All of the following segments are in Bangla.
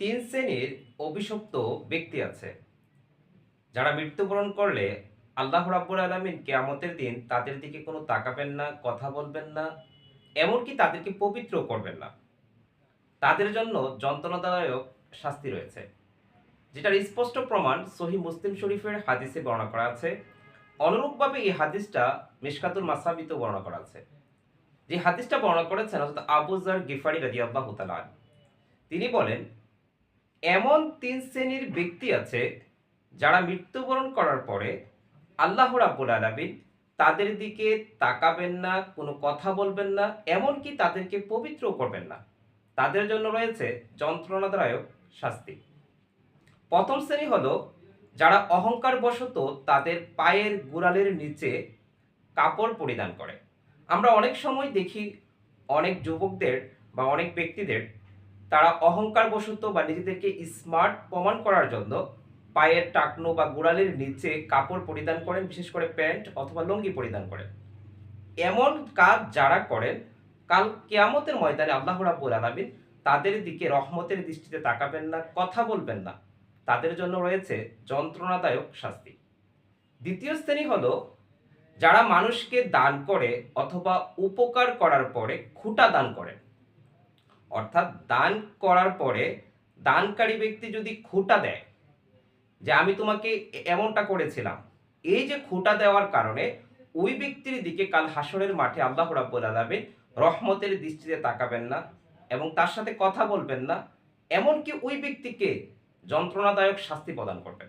তিন শ্রেণির অভিশপ্ত ব্যক্তি আছে, যারা মৃত্যুবরণ করলে আল্লাহ রাব্বুল আলমিন কেয়ামতের দিন তাদের দিকে কোনো তাকাবেন না, কথা বলবেন না, এমনকি তাদেরকে পবিত্র করবেন না তাদের জন্য যন্ত্রণাদায়ক শাস্তি রয়েছে, যেটার স্পষ্ট প্রমাণ সহি মুসলিম শরীফের হাদিসে বর্ণনা করা আছে অনুরূপভাবে এই হাদিসটা মিশকাতুল মাসাবিতে বর্ণনা করা আছে যে হাদিসটা বর্ণনা করেছেন হযরত আবু জার গিফারি তাআলা আনহু। তিনি বলেন এমন তিন শ্রেণির ব্যক্তি আছে যারা মৃত্যুবরণ করার পরে আল্লাহ রাব্বুল আলামিন তাদের দিকে তাকাবেন না, কোনো কথা বলবেন না, এমনকি তাদেরকে পবিত্র করবেন না। তাদের জন্য রয়েছে যন্ত্রণাদায়ক শাস্তি। প্রথম শ্রেণি হলো যারা অহংকার বশত তাদের পায়ের গোড়ালের নিচে কাপড় পরিধান করে। আমরা অনেক সময় দেখি অনেক যুবকদের বা অনেক ব্যক্তিদের তারা অহংকার বশত বা নিজেদেরকে স্মার্ট প্রমাণ করার জন্য পায়ের টাকনো বা গোড়ালের নিচে কাপড় পরিধান করেন, বিশেষ করে প্যান্ট অথবা লুঙ্গি পরিধান করেন। এমন কাজ যারা করেন, কাল কেয়ামতের ময়দানে আল্লাহ রাব্বুল আলামিন তাদের দিকে রহমতের দৃষ্টিতে তাকাবেন না, কথা বলবেন না। তাদের জন্য রয়েছে যন্ত্রণাদায়ক শাস্তি। দ্বিতীয় শ্রেণি হলো যারা মানুষকে দান করে অথবা উপকার করার পরে খুঁটা দান করেন। অর্থাৎ দান করার পরে দানকারী ব্যক্তি যদি খুঁটা দেয়, যে আমি তোমাকে এমনটা করেছিলাম, এই যে খুঁটা দেওয়ার কারণে ওই ব্যক্তির দিকে কাল হাসরের মাঠে আল্লাহ রাব্বুল আলামিন রহমতের দৃষ্টিতে তাকাবেন না এবং তার সাথে কথা বলবেন না, এমনকি ওই ব্যক্তিকে যন্ত্রণাদায়ক শাস্তি প্রদান করবেন।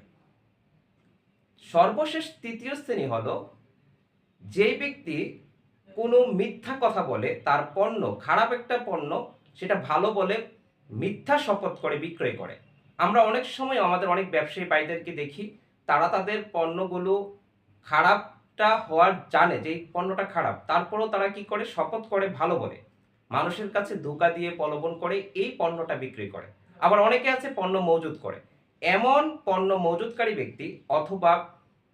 সর্বশেষ তৃতীয় শ্রেণি হল যে ব্যক্তি কোনো মিথ্যা কথা বলে, তার পণ্য, খারাপ একটা পণ্য সেটা ভালো বলে মিথ্যা শপথ করে, বিক্রয় করে। আমরা অনেক সময় আমাদের অনেক ব্যবসায়ী ভাইদেরকে দেখি, তারা তাদের পণ্যগুলো খারাপটা হওয়ার জানে যে এই পণ্যটা খারাপ। তারপরেও তারা কি করে? শপথ করে ভালো বলে। মানুষের কাছে ধোকা দিয়ে প্রলোভন করে এই পণ্যটা বিক্রি করে। আবার অনেকে আছে পণ্য মজুত করে। এমন পণ্য মজুতকারী ব্যক্তি অথবা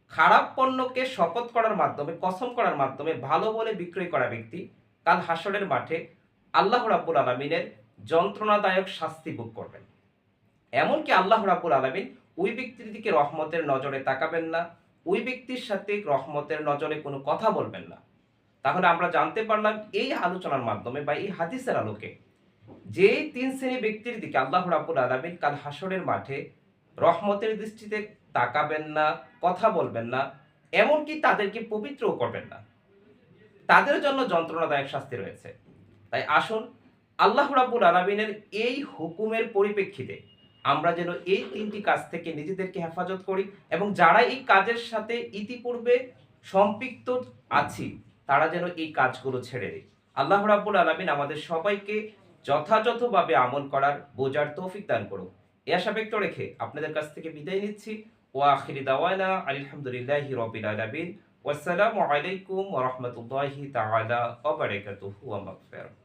খারাপ পণ্যকে শপথ করার মাধ্যমে, কসম করার মাধ্যমে ভালো বলে বিক্রয় করা ব্যক্তি কাল হাসরের মাঠে আল্লাহ রাব্বুল আলমিনের যন্ত্রণাদায়ক শাস্তি ভোগ করবেন। এমনকি আল্লাহ রাব্বুল আলমিন ওই ব্যক্তির দিকে রহমতের নজরে তাকাবেন না, ওই ব্যক্তির সাথে রহমতের নজরে কোনো কথা বলবেন না। তাহলে আমরা জানতে পারলাম এই আলোচনার মাধ্যমে বা এই হাদিসের আলোকে যে তিন শ্রেণি ব্যক্তির দিকে আল্লাহ রাব্বুল আলমিন কাল হাসরের মাঠে রহমতের দৃষ্টিতে তাকাবেন না, কথা বলবেন না, এমনকি তাদেরকে পবিত্রও করবেন না। তাদের জন্য যন্ত্রণাদায়ক শাস্তি রয়েছে। তাই আসুন, আল্লাহ রাব্বুল আলমিনের এই হুকুমের পরিপ্রেক্ষিতে আমরা যেন এই তিনটি কাজ থেকে নিজেদেরকে হেফাজত করি এবং যারা এই কাজের সাথে ইতিপূর্বে সম্পৃক্ত আছি, তারা যেন এই কাজগুলো ছেড়ে দিই আল্লাহ রাব্বুল আলমিন আমাদের সবাইকে যথাযথভাবে আমল করার বোঝার তৌফিক দান করুক এ আশা ব্যক্ত রেখে আপনাদের কাছ থেকে বিদায় নিচ্ছি। ও আখিরি দাওয়ানা আলহামদুলিল্লাহি রবিল আলামিন। ওয়াসসালামু আলাইকুম ওয়া ওয়া ওয়া মাগফিরাতুহু